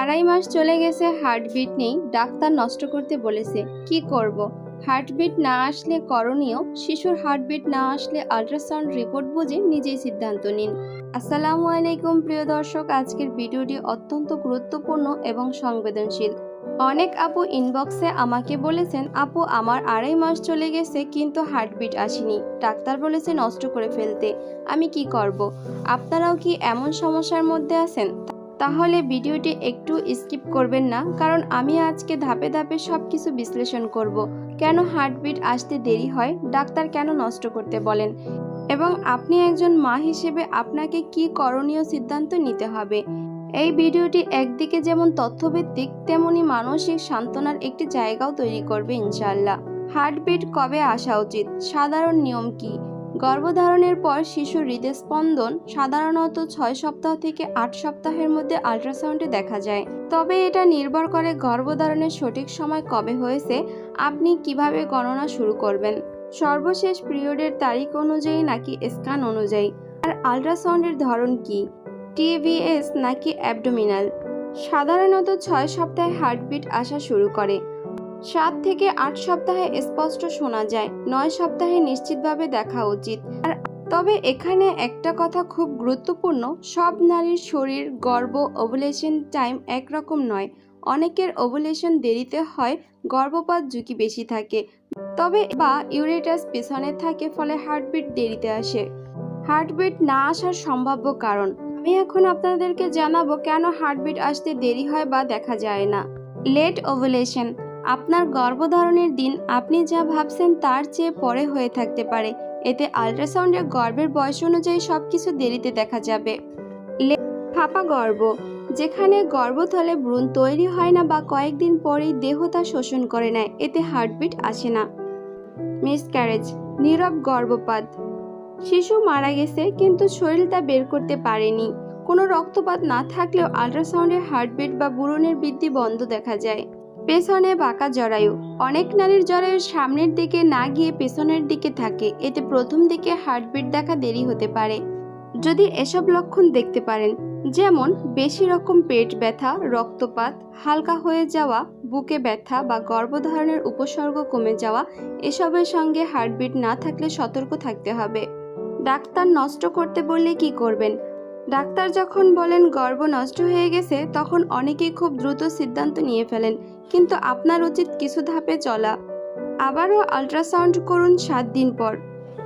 আড়াই মাস চলে গেছে হার্টবিট নেই, ডাক্তার নষ্ট করতে বলেছে। কি করব? হার্টবিট না আসলে করণীয়, শিশুর হার্টবিট না আসলে আল্ট্রাসাউন্ড রিপোর্ট বুঝে নিজেই সিদ্ধান্ত নিন। আসসালামু আলাইকুম প্রিয় দর্শক, আজকের ভিডিওটি অত্যন্ত গুরুত্বপূর্ণ এবং সংবেদনশীল। অনেক আপু ইনবক্সে আমাকে বলেছেন, আপু, আমার আড়াই মাস চলে গেছে, কিন্তু হার্টবিট আসেনি। ডাক্তার বলেছে নষ্ট করে ফেলতে। আমি কি করব? আপনারাও কি এমন সমস্যার মধ্যে আছেন? তাহলে ভিডিওটি একটু স্কিপ করবেন না, কারণ আমি আজকে ধাপে ধাপে সব কিছু বিশ্লেষণ করব। কেন হার্টবিট আসতে দেরি হয়? ডাক্তার কেন নষ্ট করতে বলেন? এবং আপনি একজন মা হিসেবে আপনাকে কি করণীয় সিদ্ধান্ত নিতে হবে? এই ভিডিওটি একদিকে যেমন তথ্যভিত্তিক, তেমনি মানসিক সান্ত্বনার একটি জায়গাও তৈরি করবে ইনশাল্লাহ হার্টবিট কবে আসা উচিত? সাধারণ নিয়ম কি? গর্ভধারণের পর শিশুর হৃদস্পন্দন সাধারণত ছয় সপ্তাহ থেকে আট সপ্তাহের মধ্যে আল্ট্রাসাউন্ডে দেখা যায়। তবে এটা নির্ভর করে গর্ভধারণের সঠিক সময় কবে হয়েছে, আপনি কীভাবে গণনা শুরু করবেন। সর্বশেষ পিরিয়ডের তারিখ অনুযায়ী নাকি স্ক্যান অনুযায়ী। আর আল্ট্রাসাউন্ডের ধরন কি? টিভিএস নাকি অ্যাবডোমিনাল? সাধারণত ছয় সপ্তাহে হার্টবিট আসা শুরু করে। সাত থেকে আট সপ্তাহে স্পষ্ট শোনা যায়, নয় সপ্তাহে নিশ্চিতভাবে দেখা উচিত। আর তবে এখানে একটা কথা খুব গুরুত্বপূর্ণ, সব নারীর শরীর, গর্ভ, ওভুলেশন টাইম একরকম নয়। অনেকের ওভুলেশন দেরিতে হয়, গর্ভপাত ঝুঁকি বেশি থাকে। তবে বা ইউরেটাস পেছনে থাকে, ফলে হার্টবিট দেরিতে আসে। হার্টবিট না আসার সম্ভাব্য কারণ। আমি এখন আপনাদেরকে জানাব কেন হার্টবিট আসতে দেরি হয় বা দেখা যায় না। Late ovulation. আপনার গর্ভধারণের দিন আপনি যা ভাবছেন তার চেয়ে পরে হয়ে থাকতে পারে। এতে আল্ট্রাসাউন্ডে গর্ভের বয়স অনুযায়ী সব কিছু দেরিতে দেখা যাবে। ফাঁপা গর্ভ, যেখানে গর্ভথলে ভ্রূণ তৈরি হয় না বা কয়েকদিন পরেই দেহ তা শোষণ করে নেয়, এতে হার্টবিট আসে না। মিসক্যারেজ, নীরব গর্ভপাত, শিশু মারা গেছে কিন্তু শরীর তা বের করতে পারেনি। কোনো রক্তপাত না থাকলেও আল্ট্রাসাউন্ডে হার্টবিট বা বুড়নের বৃদ্ধি বন্ধ দেখা যায়। পেছনে বাঁকা জরায়ু। অনেক নারীর জরায়ু সামনের দিকে না গিয়ে পেছনের দিকে থাকে। এতে প্রথম দিকে হার্টবিট দেখা দেরি হতে পারে। যদি এসব লক্ষণ দেখতে পারেন, যেমন বেশি রকম পেট ব্যথা, রক্তপাত, হালকা হয়ে যাওয়া, বুকে ব্যথা বা গর্ভধারণের উপসর্গ কমে যাওয়া, এসবের সঙ্গে হার্টবিট না থাকলে সতর্ক থাকতে হবে। ডাক্তার নষ্ট করতে বললে কি করবেন? ডাক্তার যখন বলেন গর্ভ নষ্ট হয়ে গেছে, তখন অনেকেই খুব দ্রুত সিদ্ধান্ত নিয়ে ফেলেন, কিন্তু আপনার উচিত কিছু ধাপে চলা। আবারও আল্ট্রাসাউন্ড করুন সাত দিন পর।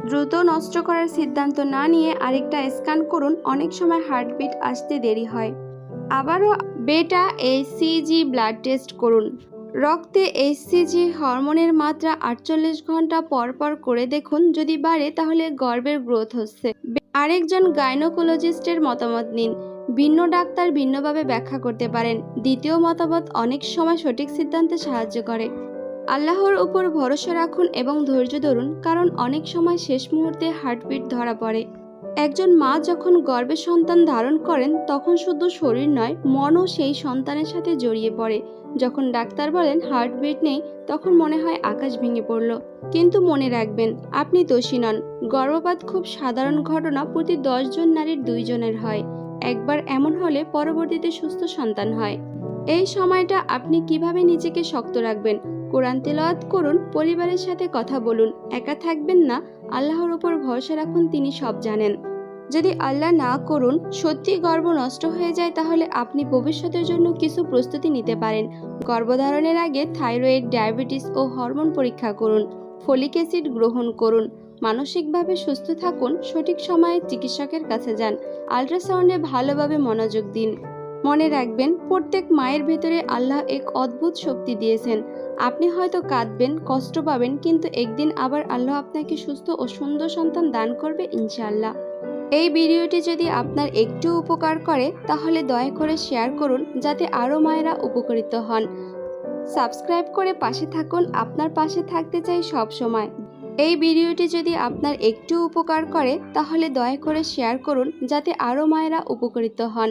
দ্রুত নষ্ট করার সিদ্ধান্ত না নিয়ে আরেকটা স্ক্যান করুন, অনেক সময় হার্টবিট আসতে দেরি হয়। আবারও বেটা এইচসিজি ব্লাড টেস্ট করুন। রক্তে এইচসিজি হরমোনের মাত্রা আটচল্লিশ ঘণ্টা পর পর করে দেখুন, যদি বাড়ে তাহলে গর্ভের গ্রোথ হচ্ছে। আরেকজন গাইনোকোলজিস্টের মতামত নিন। ভিন্ন ডাক্তার ভিন্নভাবে ব্যাখ্যা করতে পারেন। দ্বিতীয় মতামত অনেক সময় সঠিক সিদ্ধান্তে সাহায্য করে। আল্লাহর উপর ভরসা রাখুন এবং ধৈর্য ধরুন, কারণ অনেক সময় শেষ মুহূর্তে হার্টবিট ধরা পড়ে। একজন মা যখন গর্ভে সন্তান ধারণ করেন, তখন শুধু শরীর নয়, মনও সেই সন্তানের সাথে জড়িয়ে পড়ে। যখন ডাক্তার বলেন হার্টবিট নেই, তখন মনে হয় আকাশ ভেঙে পড়ল। কিন্তু মনে রাখবেন, আপনি দোষী নন। গর্ভপাত খুব সাধারণ ঘটনা প্রতি জন নারীর দুইজনের হয়। একবার এমন হলে পরবর্তীতে সুস্থ সন্তান হয়। এই সময়টা আপনি কীভাবে নিজেকে শক্ত রাখবেন? কোরআন তেলাওয়াত করুন, পরিবারের সাথে কথা বলুন, একা থাকবেন না, আল্লাহর উপর ভরসা রাখুন, তিনি সব জানেন। যদি আল্লাহ না করুন, সত্যি গর্ব নষ্ট হয়ে যায়, তাহলে আপনি ভবিষ্যতের জন্য কিছু প্রস্তুতি নিতে পারেন। গর্ভধারণের আগে থাইরয়েড, ডায়াবেটিস ও হরমোন পরীক্ষা করুন, ফলিক অ্যাসিড গ্রহণ করুন, মানসিকভাবে সুস্থ থাকুন, সঠিক সময়ে চিকিৎসকের কাছে যান, আল্ট্রাসাউন্ডে ভালোভাবে মনোযোগ দিন। মনে রাখবেন, প্রত্যেক মায়ের ভেতরে আল্লাহ এক অদ্ভুত শক্তি দিয়েছেন। আপনি হয়তো কাঁদবেন, কষ্ট পাবেন, কিন্তু একদিন আবার আল্লাহ আপনাকে সুস্থ ও সুন্দর সন্তান দান করবে ইনশাআল্লাহ। এই ভিডিওটি যদি আপনার একটু উপকার করে, তাহলে দয়া করে শেয়ার করুন, যাতে আরও মায়েরা উপকৃত হন। সাবস্ক্রাইব করে পাশে থাকুন, আপনার পাশে থাকতে চাই সব সময়। এই ভিডিওটি যদি আপনার একটু উপকার করে, তাহলে দয়া করে শেয়ার করুন, যাতে আরও মায়েরা উপকৃত হন।